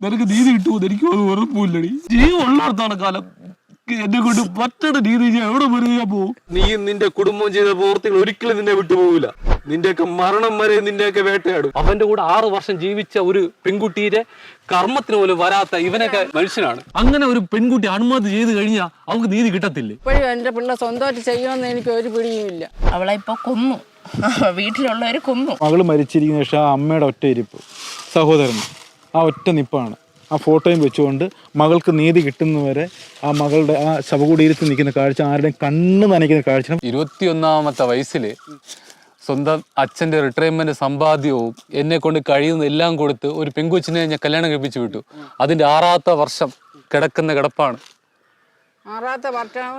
നിനക്ക് നീതി കിട്ടുമോ എനിക്ക് ഒരു ഉറപ്പില്ലടി ജീവ ഉള്ളിടത്താണ് കാലം. എന്നെ കൊണ്ട് പറ്റണ രീതി ഞാൻ എവിടെ വരെ പോവും? നീ നീയും നിന്റെ കുടുംബം ചെയ്ത പ്രവൃത്തികൾ ഒരിക്കലും നിന്നെ വിട്ടുപോകില്ല നിന്റെയൊക്കെ മരണം വരെ നിന്റെയൊക്കെ വേട്ടയാടും. അവന്റെ കൂടെ ആറു വർഷം ജീവിച്ച ഒരു പെൺകുട്ടിയുടെ കർമ്മത്തിന് പോലും വരാത്ത ഇവനൊക്കെ മനുഷ്യനാണ്. അങ്ങനെ ഒരു പെൺകുട്ടി അനുമതി ചെയ്ത് കഴിഞ്ഞാൽ അവൾക്ക് നീതി കിട്ടത്തില്ലേ? ഇപ്പോഴും എന്റെ പിള്ള സ്വന്തമായിട്ട് ചെയ്യുമെന്ന് എനിക്ക് ഒരു പിടിയുമില്ല. അവളെ ഇപ്പൊ കൊന്നു. വീട്ടിലുള്ളവര് കൊന്നു. മകൾ മരിച്ചിരിക്കുന്ന ശേഷം അമ്മയുടെ ഒറ്റ ഇരിപ്പ്. സഹോദരൻ. ആ ഒറ്റ നിപ്പാണ്. ആ ഫോട്ടോയും വെച്ചുകൊണ്ട് മകൾക്ക് നീതി കിട്ടുന്നവരെ ആ മകളുടെ ആ ശവകുടീരത്തിൽ നിൽക്കുന്ന കാഴ്ച ആരുടെയും കണ്ണ് നനയ്ക്കുന്ന കാഴ്ച. ഇരുപത്തിയൊന്നാമത്തെ വയസ്സിൽ സ്വന്തം അച്ഛന്റെ റിട്ടയർമെന്റ് സമ്പാദ്യവും എന്നെ കൊണ്ട് കഴിയുന്ന എല്ലാം കൊടുത്ത് ഒരു പെങ്കുച്ചിനെ ഞാൻ കല്യാണം കഴിപ്പിച്ചു വിട്ടു. അതിന്റെ ആറാത്ത വർഷം കിടക്കുന്ന കിടപ്പാണ്. ആറാത്ത വർഷം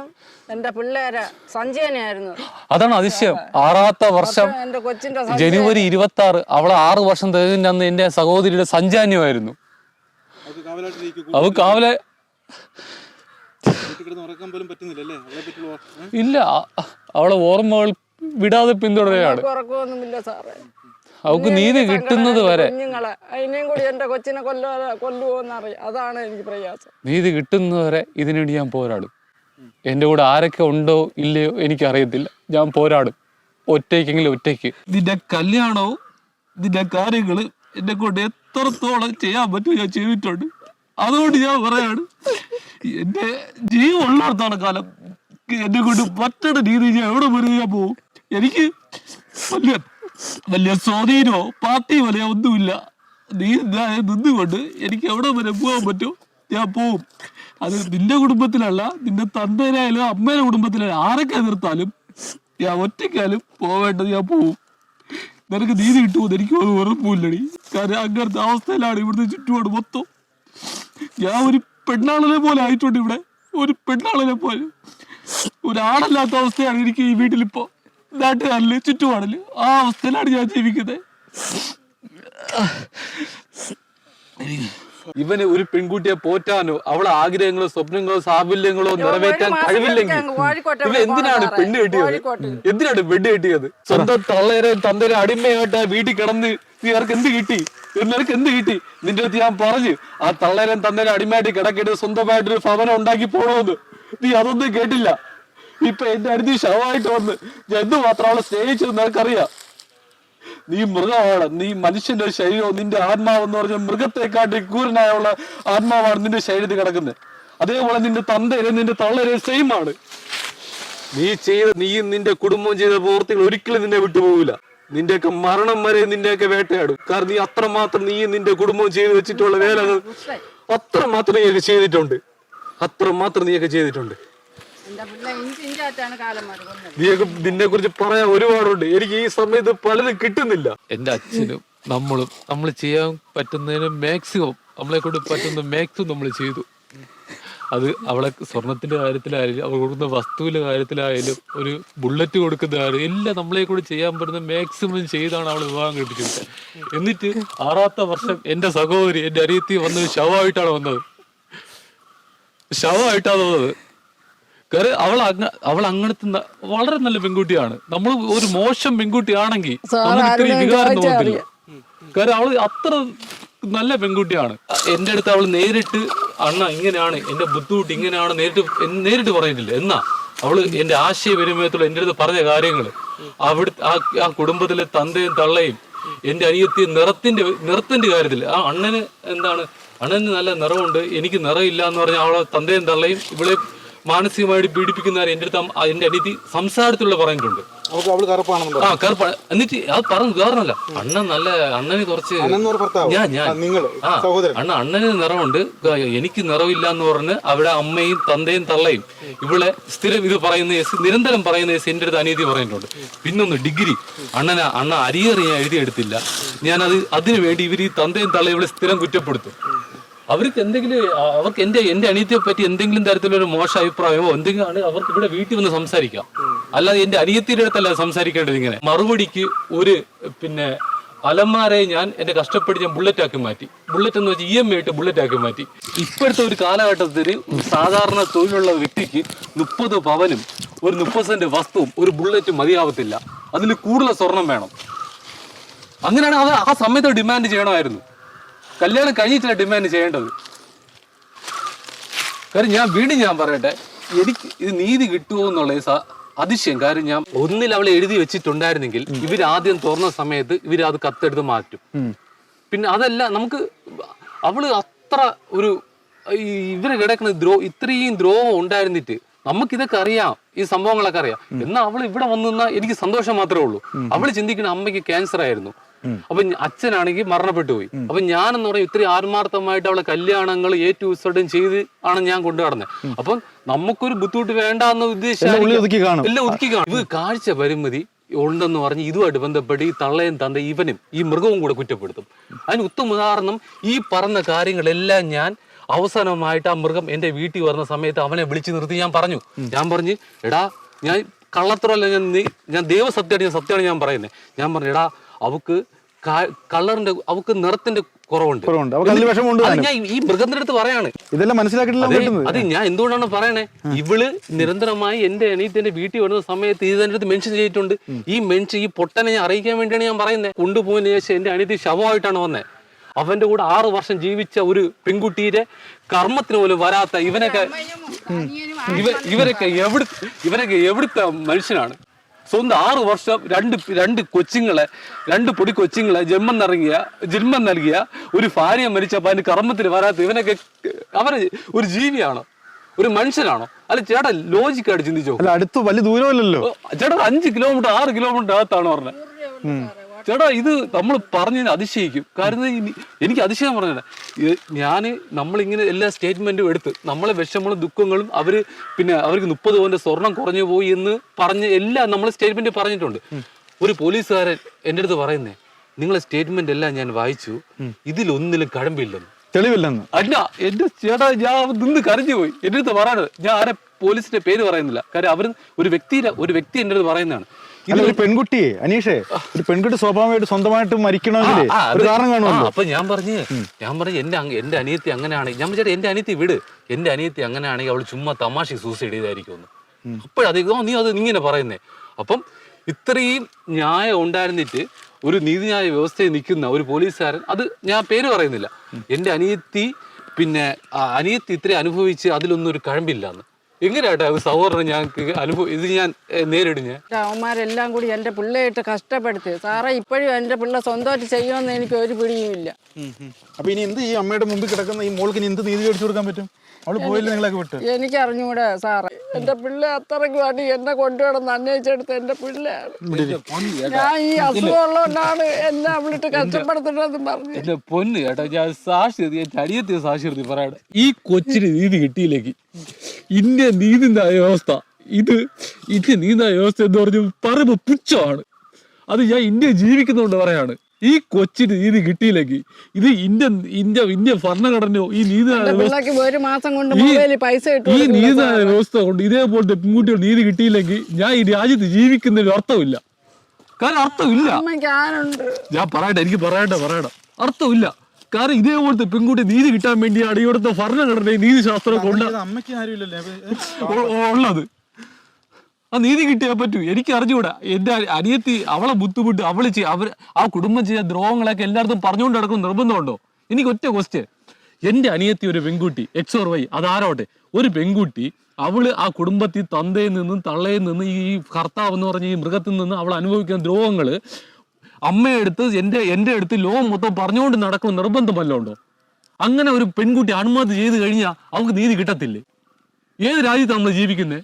എന്റെ പിള്ളേരെ സഞ്ജയനായിരുന്നു അതാണ് അതിശയം. ആറാത്ത വർഷം എന്റെ കൊച്ചിന്റെ ജനുവരി ഇരുപത്തി ആറ് അവളെ ആറ് വർഷം തികഞ്ഞ അന്ന് എന്റെ സഹോദരിയുടെ സഞ്ചാന്യമായിരുന്നു അവ കാവലെ ഇല്ല അവളെ ഓർമ്മകൾ വിടാതെ പിന്തുടരുകയാണ്. ഉറക്കമൊന്നുമില്ല സാറേ. അവക്ക് നീതി കിട്ടുന്നത് വരെ. കുഞ്ഞുങ്ങളെ അതിനെയും കൂടി എന്റെ കൊച്ചിനെ കൊല്ലോ അതാണ് എനിക്ക് പ്രയാസം. നീതി കിട്ടുന്നത് വരെ ഇതിനുവേണ്ടി ഞാൻ പോരാടും. എന്റെ കൂടെ ആരൊക്കെ ഉണ്ടോ ഇല്ലയോ എനിക്ക് എനിക്കറിയത്തില്ല. ഞാൻ പോരാടും. ഒറ്റയ്ക്കെങ്കിലും ഒറ്റയ്ക്ക്. ഇതിന്റെ കല്യാണവും ഇതിന്റെ കാര്യങ്ങൾ എന്നെ കൊണ്ട് എത്രത്തോളം ചെയ്യാൻ പറ്റും ഞാൻ ചെയ്തിട്ടുണ്ട്. അതുകൊണ്ട് ഞാൻ പറയാണ് എന്റെ ജീവ ഉള്ളിടത്താണ് കാലം. എന്നെ കൊണ്ട് പറ്റണ രീതി ഞാൻ എവിടെ വരെ ഞാൻ പോകും എനിക്ക് വലിയ വലിയ സ്വാധീനമോ പാർട്ടി വലിയ ഒന്നുമില്ല. നീ നിന്നുകൊണ്ട് എനിക്ക് എവിടെ വരെ പോകാൻ പറ്റും? ഞാൻ പോവും. അത് നിന്റെ കുടുംബത്തിലല്ല നിന്റെ തന്തേനായാലും അമ്മേടെ കുടുംബത്തിലായാലും ആരൊക്കെ എതിർത്താലും ഞാൻ ഒറ്റയ്ക്കാലും പോവേണ്ടത് ഞാൻ പോവും. നിനക്ക് നീതി കിട്ടുമോ എനിക്ക് ഒരു ഉറപ്പില്ലടി കാരണം അങ്ങനത്തെ അവസ്ഥയിലാണ് ഇവിടുത്തെ ചുറ്റുപാട് മൊത്തം. ഞാൻ ഒരു പെണ്ണാളനെ പോലെ ആയിട്ടുണ്ട് ഇവിടെ. ഒരു പെണ്ണാളനെ പോലെ. ഒരാളല്ലാത്ത അവസ്ഥയാണ് എനിക്ക് ഈ വീട്ടിലിപ്പോ. നാട്ടുകാരിൽ ചുറ്റുപാടിൽ ആ അവസ്ഥയിലാണ് ഞാൻ ജീവിക്കുന്നത് ഇവന് ഒരു പെൺകുട്ടിയെ പോറ്റാനോ അവളെ ആഗ്രഹങ്ങളോ സ്വപ്നങ്ങളോ സാഫല്യങ്ങളോ നിറവേറ്റാൻ കഴിവില്ലെങ്കിൽ ഇവ എന്തിനാണ് പെണ്ണ് കെട്ടിയത്. എന്തിനാണ് പെണ്ണ് കെട്ടിയത്? സ്വന്തം തള്ളേരെ തന്തേരെ അടിമയായിട്ട് വീട്ടിൽ കിടന്ന് നീ അവർക്ക് എന്ത് കിട്ടി? നിനക്ക് എന്ത് കിട്ടി? നിന്റെ അടുത്ത് ഞാൻ പറഞ്ഞു ആ തള്ളേരൻ തന്നേരെ അടിമയായിട്ട് കിടക്കേണ്ടത് സ്വന്തമായിട്ടൊരു ഭവനം ഉണ്ടാക്കി പോണോന്ന്. നീ അതൊന്നും കേട്ടില്ല. ഇപ്പൊ എന്റെ അടുത്ത് ശവമായിട്ട് വന്ന് ജന്തു മാത്രം അവളെ സ്നേഹിച്ചത് നിനക്കറിയാം നീ മൃഗമാണ്. നീ മനുഷ്യന്റെ ശരീരവും നിന്റെ ആത്മാവെന്ന് പറഞ്ഞ മൃഗത്തെക്കാട്ടി ക്രൂരനായുള്ള ആത്മാവാണ് നിന്റെ ശരീരത്തിൽ കിടക്കുന്നത്. അതേപോലെ നിന്റെ തന്തയിലെ നിന്റെ തള്ളരെ സെയിം ആണ് നീ ചെയ്ത നീയും നിന്റെ കുടുംബവും ചെയ്ത പ്രവൃത്തികൾ ഒരിക്കലും നിന്നെ വിട്ടുപോകില്ല. നിന്റെയൊക്കെ മരണം വരെ നിന്റെയൊക്കെ വേട്ടയാടും. കാരണം നീ അത്രമാത്രം നീയും നിന്റെ കുടുംബവും ചെയ്തു വെച്ചിട്ടുള്ള വേലകൾ അത്രമാത്രം നീയൊക്കെ ചെയ്തിട്ടുണ്ട്. അത്രമാത്രം നീയൊക്കെ ചെയ്തിട്ടുണ്ട്. നീയൊക്കെ നിന്നെ കുറിച്ച് പറയാൻ ഒരുപാടുണ്ട്. എനിക്ക് ഈ സമയത്ത് പലതും കിട്ടുന്നില്ല. എന്റെ അച്ഛനും നമ്മളും നമ്മൾ ചെയ്യാൻ പറ്റുന്നതിന് മാക്സിമം നമ്മളെ കൊണ്ട് പറ്റുന്ന മാക്സിമം നമ്മൾ ചെയ്തു. അത് അവളെ സ്വർണത്തിന്റെ കാര്യത്തിലായാലും അവൾ കൊടുക്കുന്ന വസ്തുവിന്റെ കാര്യത്തിലായാലും ഒരു ബുള്ളറ്റ് കൊടുക്കുന്ന കാര്യം എല്ലാം നമ്മളെ കൂടെ ചെയ്യാൻ പറ്റുന്ന മാക്സിമം ചെയ്താണ് അവൾ വിവാഹം കഴിപ്പിച്ചത്. എന്നിട്ട് ആറാത്ത വർഷം എന്റെ സഹോദരി എന്റെ അരിയത്തി വന്നത് ശവമായിട്ടാണ് വന്നത്. ശവമായിട്ടാണ് വന്നത്. കാര്യം അവൾ അങ്ങ അവൾ അങ്ങനത്തെ ന- വളരെ നല്ല പെൺകുട്ടിയാണ്. നമ്മൾ ഒരു മോശം പെൺകുട്ടിയാണെങ്കിൽ ഇത്രയും വികാരം തോന്നില്ല കാര്യം അവൾ അത്ര നല്ല പെൺകുട്ടിയാണ്. എന്റെ അടുത്ത് അവൾ നേരിട്ട് അണ്ണ ഇങ്ങനെയാണ് എന്റെ ബുദ്ധിമുട്ട് ഇങ്ങനെയാണ് നേരിട്ട് നേരിട്ട് പറഞ്ഞിട്ടില്ല എന്നാ അവൾ എന്റെ ആശയവിനിമയത്തോടെ എന്റെ അടുത്ത് പറഞ്ഞ കാര്യങ്ങൾ. അവിടെ ആ ആ കുടുംബത്തിലെ തന്തയും തള്ളയും എന്റെ അനിയത്തിയും നിറത്തിന്റെ നിറത്തിന്റെ കാര്യത്തിൽ ആ അണ്ണന് എന്താണ് അണ്ണന് നല്ല നിറമുണ്ട് എനിക്ക് നിറമില്ല എന്ന് പറഞ്ഞ അവളെ തന്തയും തള്ളയും ഇവളെ മാനസികമായിട്ട് പീഡിപ്പിക്കുന്നവരെ എന്റെ അടുത്ത് എന്റെ അനിയത്തി സംസാരത്തിലുള്ള പറഞ്ഞിട്ടുണ്ട് ആ കറുപ്പ. എന്നിട്ട് അത് പറഞ്ഞു കാരണമല്ല അണ്ണൻ നല്ല അണ്ണന് കുറച്ച് ഞാൻ ഞാൻ. ആ അണ്ണ അണ്ണന് നിറമുണ്ട് എനിക്ക് നിറവില്ല എന്ന് പറഞ്ഞ് അവിടെ അമ്മയും തന്തയും തള്ളയും. ഇവിടെ സ്ഥിരം ഇത് പറയുന്ന കേസ് നിരന്തരം പറയുന്ന കേസ് എന്റെ അടുത്ത് അനീതി പറഞ്ഞിട്ടുണ്ട് പിന്നൊന്ന് ഡിഗ്രി. അണ്ണന അണ്ണ അരിയറി ഞാൻ എഴുതിയെടുത്തില്ല ഞാനത് അതിനു വേണ്ടി ഇവർ ഈ തന്തയും തള്ളയും ഇവിടെ സ്ഥിരം കുറ്റപ്പെടുത്തും. അവർക്ക് എന്തെങ്കിലും അവർക്ക് എന്റെ എന്റെ അനിയത്തിയെ പറ്റി എന്തെങ്കിലും തരത്തിലൊരു മോശ അഭിപ്രായമോ എന്തെങ്കിലും ആണ് അവർക്ക് ഇവിടെ വീട്ടിൽ വന്ന് സംസാരിക്കാം. അല്ലാതെ എന്റെ അനിയത്തിയുടെ അടുത്തല്ല സംസാരിക്കേണ്ടത് ഇങ്ങനെ. മറുപടിക്ക് ഒരു പിന്നെ അലമാരെ ഞാൻ എന്റെ കഷ്ടപ്പെട്ട് ഞാൻ ബുള്ളറ്റ് ആക്കി മാറ്റി. ബുള്ളറ്റ് എന്ന് വെച്ചാൽ ഇ എം ആയിട്ട് ബുള്ളറ്റ് ആക്കി മാറ്റി. ഇപ്പോഴത്തെ ഒരു കാലഘട്ടത്തിൽ സാധാരണ തൊഴിലുള്ള വ്യക്തിക്ക് മുപ്പത് പവനും ഒരു മുപ്പത് സെന്റ് വസ്തുവും ഒരു ബുള്ളറ്റ് മതിയാവത്തില്ല. അതിന് കൂടുതൽ സ്വർണം വേണം. അങ്ങനെയാണ് അത് ആ സമയത്ത് ഡിമാൻഡ് ചെയ്യണമായിരുന്നു. കല്യാണം കഴിഞ്ഞിട്ടില്ല ഡിമാൻഡ് ചെയ്യേണ്ടത്. കാര്യം ഞാൻ വീണ്ടും ഞാൻ പറയട്ടെ എനിക്ക് ഇത് നീതി കിട്ടുമോ എന്നുള്ള അതിശയം. കാര്യം ഞാൻ ഒന്നിൽ അവൾ എഴുതി വെച്ചിട്ടുണ്ടായിരുന്നെങ്കിൽ ഇവർ ആദ്യം തുറന്ന സമയത്ത് ഇവർ അത് കത്തെടുത്ത് മാറ്റും. പിന്നെ അതല്ല നമുക്ക് അവൾ അത്ര ഒരു ഇവരെ കിടക്കുന്ന ദ്രോ ഇത്രയും ദ്രോഹം ഉണ്ടായിരുന്നിട്ട് നമുക്കിതൊക്കെ അറിയാം ഈ സംഭവങ്ങളൊക്കെ അറിയാം. എന്നാൽ അവൾ ഇവിടെ വന്നു എനിക്ക് സന്തോഷം മാത്രമേ ഉള്ളൂ. അവൾ ചിന്തിക്കുന്ന അമ്മയ്ക്ക് ക്യാൻസർ ആയിരുന്നു. അപ്പൊ അച്ഛനാണെങ്കിൽ മരണപ്പെട്ടു പോയി. അപ്പൊ ഞാൻ എന്ന് പറയും ഇത്രയും ആത്മാർത്ഥമായിട്ട് അവളെ കല്യാണങ്ങൾ എ ടു ചെയ്ത് ആണ് ഞാൻ കൊണ്ടു നടന്നത്. അപ്പൊ നമുക്കൊരു ബുദ്ധിമുട്ട് വേണ്ട എന്ന് കാണും. എല്ലാം ഒതുക്കി കാണും. ഇത് കാഴ്ച പരിമിതി ഉണ്ടെന്ന് പറഞ്ഞ് ഇതുമായിട്ട് ബന്ധപ്പെട്ട് ഈ തള്ളയും തന്ത ഇവനും ഈ മൃഗവും കൂടെ കുറ്റപ്പെടുത്തും. അതിന് ഉത്തമ ഉദാഹരണം ഈ പറഞ്ഞ കാര്യങ്ങളെല്ലാം ഞാൻ അവസാനമായിട്ട് ആ മൃഗം എന്റെ വീട്ടിൽ വരുന്ന സമയത്ത് അവനെ വിളിച്ചു നിർത്തി ഞാൻ പറഞ്ഞു. ഞാൻ പറഞ്ഞു എടാ ഞാൻ കള്ളത്തറല്ല ഞാൻ ഞാൻ ദൈവസത്യമായിട്ട് ഞാൻ സത്യമാണ് ഞാൻ പറയുന്നത് ഞാൻ പറഞ്ഞു എടാ അവക്ക് കളറിന്റെ അവക്ക് നിറത്തിന്റെ കുറവുണ്ട്. ഞാൻ ഈ മൃഗത്തിന്റെ അടുത്ത് പറയാണ്. ഇതെല്ലാം മനസ്സിലാക്കിയിട്ടില്ല അത് ഞാൻ എന്തുകൊണ്ടാണ് പറയണേ? ഇവൾ നിരന്തരമായി എന്റെ അനിയത്തിന്റെ വീട്ടിൽ വരുന്ന സമയത്ത് ഇത് എന്റെ അടുത്ത് മെൻഷൻ ചെയ്തിട്ടുണ്ട്. ഈ മെൻഷൻ ഈ പൊട്ടനെ ഞാൻ അറിയിക്കാൻ വേണ്ടിയാണ് ഞാൻ പറയുന്നത് കൊണ്ടുപോയതിന് ശേഷം എന്റെ അനിയത്തി ശവമായിട്ടാണ് വന്നേ. അവന്റെ കൂടെ ആറ് വർഷം ജീവിച്ച ഒരു പെൺകുട്ടിയുടെ കർമ്മത്തിന് പോലും വരാത്ത ഇവനൊക്കെ ഇവ ഇവരൊക്കെ എവിടെ ഇവരൊക്കെ എവിടുത്തെ മനുഷ്യനാണ്? സ്വന്തം ആറ് വർഷം രണ്ട് രണ്ട് കൊച്ചുങ്ങളെ രണ്ട് പൊടി കൊച്ചുങ്ങളെ ജന്മം നിറങ്ങിയ ജന്മം നൽകിയ ഒരു ഭാര്യ മരിച്ചപ്പോൾ അതിന് കർമ്മത്തിന് വരാത്ത ഇവനൊക്കെ അവർ ഒരു ജീവിയാണോ? ഒരു മനുഷ്യനാണോ? അല്ല ചേട്ടാ ലോജിക്കായിട്ട് ചിന്തിച്ചോ? അല്ല അടുത്ത് വലിയ ദൂരമല്ലല്ലോ. ചേട്ടൻ ചേട്ടാ അഞ്ച് കിലോമീറ്റർ ആറ് കിലോമീറ്റർ അകത്താണ് പറഞ്ഞത്. ചേട്ടാ ഇത് നമ്മൾ പറഞ്ഞതിന് അതിശയിക്കും. കാരണം എനിക്ക് അതിശയം പറഞ്ഞത് ഞാൻ നമ്മളിങ്ങനെ എല്ലാ സ്റ്റേറ്റ്മെന്റും എടുത്ത് നമ്മളെ വിഷമങ്ങളും ദുഃഖങ്ങളും അവർ പിന്നെ അവർക്ക് മുപ്പത് പവന്റെ സ്വർണം കുറഞ്ഞു പോയി എന്ന് പറഞ്ഞ് എല്ലാം നമ്മൾ സ്റ്റേറ്റ്മെന്റ് പറഞ്ഞിട്ടുണ്ട്. ഒരു പോലീസുകാരൻ എന്റെ അടുത്ത് പറയുന്നേ നിങ്ങളെ സ്റ്റേറ്റ്മെന്റ് എല്ലാം ഞാൻ വായിച്ചു. ഇതിലൊന്നിലും കഴമ്പില്ലെന്ന് തെളിവില്ലെന്ന്. അല്ല എന്റെ ചേട്ടാ ഞാൻ നിന്ന് കരഞ്ഞു പോയി. എന്റെ അടുത്ത് പറയണത് ഞാൻ ആരെ പോലീസിന്റെ പേര് പറയുന്നില്ല. കാര്യം അവർ ഒരു വ്യക്തിയുടെ ഒരു വ്യക്തി എന്റെ അടുത്ത് പറയുന്നതാണ്. ഒരു പെൺകുട്ടി അനീഷേ ഒരു പെൺകുട്ടി സ്വാഭാവികമായിട്ട് സ്വന്തമായിട്ട് മരിക്കണമെങ്കിൽ ഒരു കാരണം കാണുമല്ലോ? അപ്പൊ ഞാൻ പറഞ്ഞു ഞാൻ പറഞ്ഞു എന്റെ എന്റെ അനിയത്തി അങ്ങനെയാണ് ഞാൻ വിചാരിച്ചു എന്റെ അനിയത്തി വിട്. എന്റെ അനിയത്തി അങ്ങനെയാണെങ്കിൽ അവൾ ചുമ്മാ തമാശ സൂസൈഡ് ചെയ്തായിരിക്കും അപ്പോഴത് നീ അത് ഇങ്ങനെ പറയുന്നേ. അപ്പം ഇത്രയും ന്യായം ഉണ്ടായിരുന്നിട്ട് ഒരു നീതിന്യായ വ്യവസ്ഥയിൽ നിൽക്കുന്ന ഒരു പോലീസുകാരൻ അത് ഞാൻ പേര് പറയുന്നില്ല. എന്റെ അനിയത്തി പിന്നെ അനിയത്തി ഇത്രയും അനുഭവിച്ച് അതിലൊന്നും ഒരു കഴമ്പില്ലാന്ന്. എങ്ങനെയാട്ടെ അത് സഹോദരൻ ഞങ്ങൾക്ക് അനുഭവം ഇത് ഞാൻ നേരിടും ഞാൻ അവന്മാരെല്ലാം കൂടി എന്റെ പിള്ളേയിട്ട് കഷ്ടപ്പെടുത്തി. സാറേ ഇപ്പോഴും എന്റെ പിള്ള സ്വന്തമായിട്ട് ചെയ്യുമെന്ന് എനിക്ക് ഒരു പിടിയും ഇല്ല. അപ്പൊ ഇനി എന്ത് ഈ അമ്മയുടെ മുമ്പിൽ കിടക്കുന്ന ഈ മോൾക്ക് എന്ത് നീതി മേടിച്ചു കൊടുക്കാൻ പറ്റും? അവൾ പോയില്ല നിങ്ങളൊക്കെ വിട്ട്? എനിക്ക് അറിഞ്ഞൂടെ സാറേ. എന്റെ പിള്ള അത്രയ്ക്ക് വേണ്ടി എന്നെ കൊണ്ടുവന്ന് അന്വേഷിച്ചെടുത്ത് എന്റെ പിള്ളയാണ്. ഞാൻ ഈ അസുഖമുള്ളതുകൊണ്ടാണ് എന്നെ അവളിട്ട് കഷ്ടപ്പെടുത്തണമെന്ന് പറഞ്ഞു. എന്റെ പൊന്ന് കേട്ടോ ഞാൻ സാക്ഷി അടിയത്തെ സാക്ഷി പറയട്ടെ. ഈ കൊച്ചിന് നീതി കിട്ടിയില്ലെങ്കിൽ ഇന്ത്യ നീതിന്യായ വ്യവസ്ഥ. ഇത് ഇന്ത്യ നീതിന്യായ വ്യവസ്ഥ എന്ന് പറഞ്ഞു പറയുമ്പോൾ പുച്ഛമാണ്. അത് ഞാൻ ഇന്ത്യ ജീവിക്കുന്നതുകൊണ്ട് പറയാണ്. ഈ കൊച്ചിന് നീതി കിട്ടിയില്ലെങ്കിൽ ഇത് ഇന്ത്യ ഇന്ത്യ ഇന്ത്യ ഭരണഘടനയോ ഈ നീതി ഈ നീതിന്യായ വ്യവസ്ഥ കൊണ്ട് ഇതേപോലത്തെ പെൺകുട്ടികൾ നീതി കിട്ടിയില്ലെങ്കിൽ ഞാൻ ഈ രാജ്യത്ത് ജീവിക്കുന്നതിന് അർത്ഥമില്ല. കാരണം അർത്ഥമില്ല. ഞാൻ പറയട്ടെ എനിക്ക് പറയട്ടെ പറയട്ടെ. അർത്ഥമില്ല. കാരണം ഇതേപോലത്തെ പെൺകുട്ടി നീതി കിട്ടാൻ വേണ്ടിയാണ് ഇവിടുത്തെ നീതി ശാസ്ത്രം കൊണ്ട് അമ്മയ്ക്ക് ആരുമില്ലല്ലേ ഉള്ളത്. ആ നീതി കിട്ടിയാൽ പറ്റൂ. എനിക്ക് അറിഞ്ഞുകൂടാ. എന്റെ അനിയത്തി അവളെ ബുദ്ധിമുട്ട് അവൾ ചെയ്യ അവർ ആ കുടുംബം ചെയ്ത ദ്രോഹങ്ങളൊക്കെ എല്ലായിടത്തും പറഞ്ഞുകൊണ്ട് നടക്കുന്ന നിർബന്ധമുണ്ടോ? എനിക്ക് ഒറ്റ ക്വസ്റ്റ്യൻ എന്റെ അനിയത്തി ഒരു പെൺകുട്ടി എക്സ് ഓർ വൈ അതാരോട്ടെ? ഒരു പെൺകുട്ടി അവൾ ആ കുടുംബത്തിൽ തന്തയിൽ നിന്നും തള്ളയിൽ നിന്നും ഈ കർത്താവ് എന്ന് പറഞ്ഞ ഈ മൃഗത്തിൽ നിന്നും അവൾ അനുഭവിക്കുന്ന ദ്രോഹങ്ങൾ അമ്മയെടുത്ത് എന്റെ എന്റെ അടുത്ത് ലോകം മൊത്തം പറഞ്ഞുകൊണ്ട് നടക്കുന്ന നിർബന്ധം ഉണ്ടോ അങ്ങനെ ഒരു പെൺകുട്ടി ആത്മഹത്യ ചെയ്ത് കഴിഞ്ഞാൽ അവൾക്ക് നീതി കിട്ടത്തില്ലേ? ഏത് രാജ്യത്താണ് നമ്മൾ ജീവിക്കുന്നത്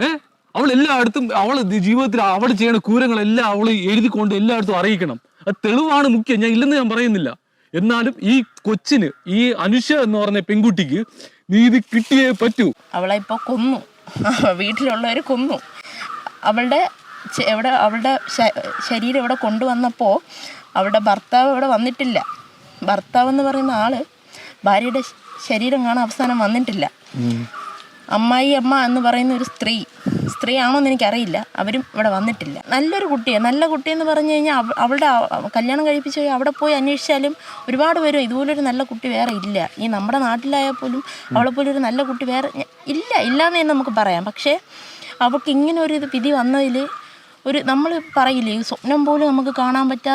ഏ? അവൾ എല്ലായിടത്തും അവൾ ജീവിതത്തിൽ അവൾ ചെയ്യുന്ന ക്രൂരങ്ങളെല്ലാം അവൾ എഴുതിക്കൊണ്ട് എല്ലായിടത്തും അറിയിക്കണം. അത് തെളിവാണ് മുഖ്യം. ഞാൻ ഇല്ലെന്ന് ഞാൻ പറയുന്നില്ല. എന്നാലും ഈ കൊച്ചിന് ഈ അനുഷ എന്ന് പറഞ്ഞ പെൺകുട്ടിക്ക് നീതി കിട്ടിയേ പറ്റൂ. അവളെ ഇപ്പൊ കൊന്നു. വീട്ടിലുള്ളവർ കൊന്നു. അവളുടെ ഇവിടെ അവളുടെ ശരീരം ഇവിടെ കൊണ്ടുവന്നപ്പോൾ അവളുടെ ഭർത്താവ് ഇവിടെ വന്നിട്ടില്ല. ഭർത്താവ് എന്ന് പറയുന്ന ആൾ ഭാര്യയുടെ ശരീരം കാണാൻ അവസാനം വന്നിട്ടില്ല. അമ്മായി അമ്മ എന്ന് പറയുന്ന ഒരു സ്ത്രീ സ്ത്രീ ആണോ ആണോന്ന് എനിക്കറിയില്ല. അവരും ഇവിടെ വന്നിട്ടില്ല. നല്ലൊരു കുട്ടിയാണ് നല്ല കുട്ടിയെന്ന് പറഞ്ഞു കഴിഞ്ഞാൽ അവളുടെ കല്യാണം കഴിപ്പിച്ച് അവിടെ പോയി അന്വേഷിച്ചാലും ഒരുപാട് പേരും ഇതുപോലൊരു നല്ല കുട്ടി വേറെ ഇല്ല. ഈ നമ്മുടെ നാട്ടിലായാൽ പോലും അവളെ പോലെ ഒരു നല്ല കുട്ടി വേറെ ഇല്ല ഇല്ല. ഇല്ലാന്നേ നമുക്ക് പറയാം. പക്ഷേ അവൾക്ക് ഇങ്ങനെ ഒരു ഇത് വിധി വന്നതിൽ ഒരു നമ്മൾ പറയില്ലേ സ്വപ്നം പോലും നമുക്ക് കാണാൻ പറ്റാ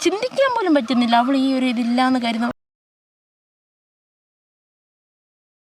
ചിന്തിക്കാൻ പോലും പറ്റുന്നില്ല. അവൾ ഈ ഒരു ഇതില്ല എന്ന് കരുതുന്ന